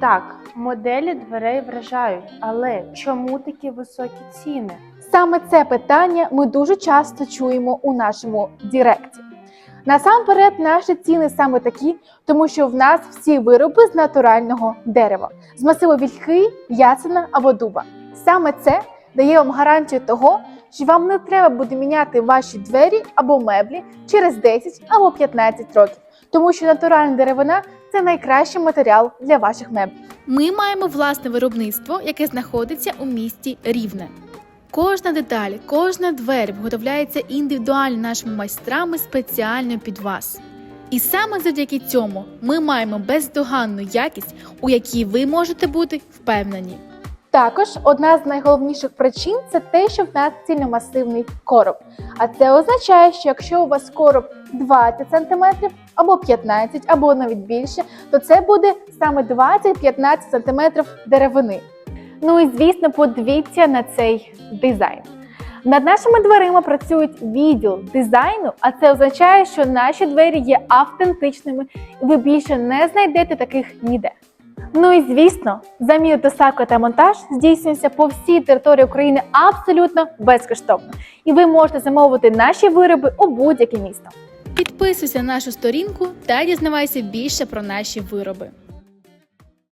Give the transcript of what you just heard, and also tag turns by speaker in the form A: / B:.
A: Так, моделі дверей вражають, але чому такі високі ціни?
B: Саме це питання ми дуже часто чуємо у нашому Діректі. Насамперед, наші ціни саме такі, тому що в нас всі вироби з натурального дерева, з масиву вільхи, ясена або дуба. Саме це дає вам гарантію того, що вам не треба буде міняти ваші двері або меблі через 10 або 15 років, тому що натуральна деревина це найкращий матеріал для ваших меблів.
C: Ми маємо власне виробництво, яке знаходиться у місті Рівне. Кожна деталь, кожна двері виготовляється індивідуально нашими майстрами спеціально під вас. І саме завдяки цьому ми маємо бездоганну якість, у якій ви можете бути впевнені.
B: Також одна з найголовніших причин це те, що в нас цільномасивний короб. А це означає, що якщо у вас короб 20 см або 15, або навіть більше, то це буде саме 20-15 см деревини. Ну і звісно, подивіться на цей дизайн. Над нашими дверима працюють відділ дизайну, а це означає, що наші двері є автентичними, і ви більше не знайдете таких ніде. Ну і звісно, заміна досадка та монтаж здійснюється по всій території України абсолютно безкоштовно. І ви можете замовити наші вироби у будь-яке місто.
C: Підписуйся на нашу сторінку та дізнавайся більше про наші вироби.